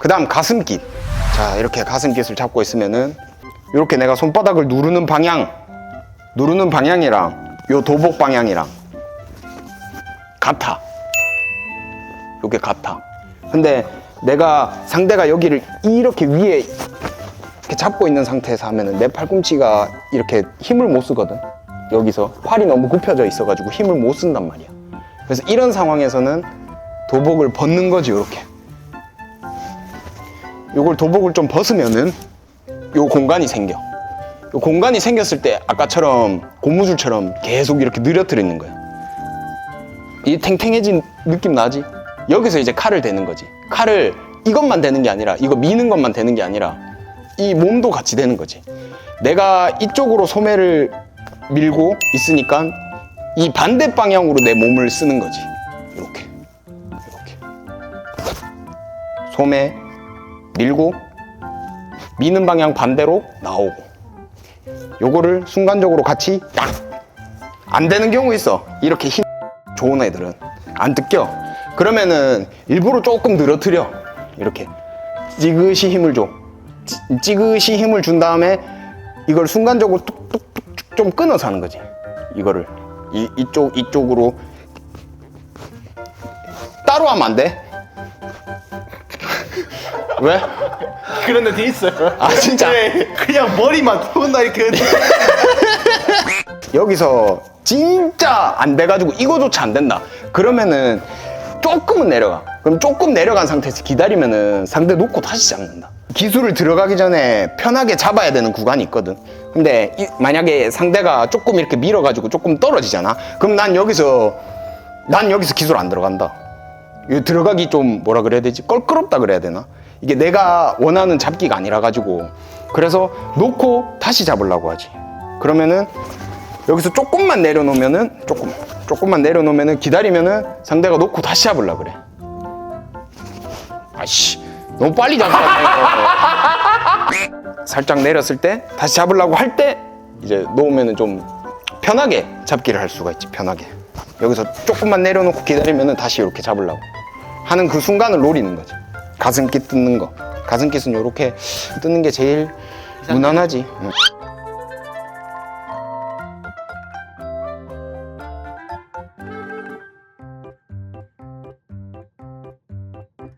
그 다음 가슴깃. 자, 이렇게 가슴깃을 잡고 있으면은 이렇게 내가 손바닥을 누르는 방향, 누르는 방향이랑 요 도복 방향이랑 같아. 요게 같아. 근데 내가 상대가 여기를 이렇게 위에 이렇게 잡고 있는 상태에서 하면은 내 팔꿈치가 이렇게 힘을 못 쓰거든. 여기서 팔이 너무 굽혀져 있어가지고 힘을 못 쓴단 말이야. 그래서 이런 상황에서는 도복을 벗는 거지, 이렇게. 요걸 도복을 좀 벗으면은 요 공간이 생겨. 요 공간이 생겼을 때 아까처럼 고무줄처럼 계속 이렇게 늘어뜨리는 거야. 이 탱탱해진 느낌 나지? 여기서 이제 칼을 대는 거지. 칼을 이것만 대는 게 아니라 이거 미는 것만 대는 게 아니라 이 몸도 같이 되는 거지. 내가 이쪽으로 소매를 밀고 있으니까 이 반대 방향으로 내 몸을 쓰는 거지. 이렇게. 이렇게. 소매 밀고 미는 방향 반대로 나오고 요거를 순간적으로 같이 딱! 안 되는 경우 있어. 이렇게 힘 좋은 애들은 안 뜯겨. 그러면은 일부러 조금 늘어뜨려. 이렇게. 찌그시 힘을 줘. 찌- 찌그시 힘을 준 다음에 이걸 순간적으로 뚝뚝뚝 좀 끊어서 하는 거지. 이거를. 이, 이쪽 이쪽으로 따로 하면 안 돼? 왜? 그런 데 있어요. 아 진짜 네, 그냥 머리만 푼다 이렇게. 여기서 진짜 안 돼가지고 이거조차 안 된다. 그러면은 조금은 내려가. 그럼 조금 내려간 상태에서 기다리면은 상대 놓고 다시 잡는다. 기술을 들어가기 전에 편하게 잡아야 되는 구간이 있거든. 근데 이- 만약에 상대가 조금 이렇게 밀어가지고 조금 떨어지잖아. 그럼 난 여기서 난 여기서 기술 안 들어간다. 들어가기 좀 뭐라 그래야 되지? 껄끄럽다 그래야 되나? 이게 내가 원하는 잡기가 아니라 가지고 그래서 놓고 다시 잡으려고 하지. 그러면은 여기서 조금만 내려놓으면은 조금 조금만 내려놓으면은 기다리면은 상대가 놓고 다시 잡으려 그래. 아씨 너무 빨리 잡았다. 살짝 내렸을 때 다시 잡으려고 할 때 이제 놓으면은 좀 편하게 잡기를 할 수가 있지 편하게. 여기서 조금만 내려놓고 기다리면은 다시 이렇게 잡으려고 하는 그 순간을 노리는 거지. 가슴깃 뜯는 거. 가슴깃은 이렇게 뜯는 게 제일 무난하지. 응.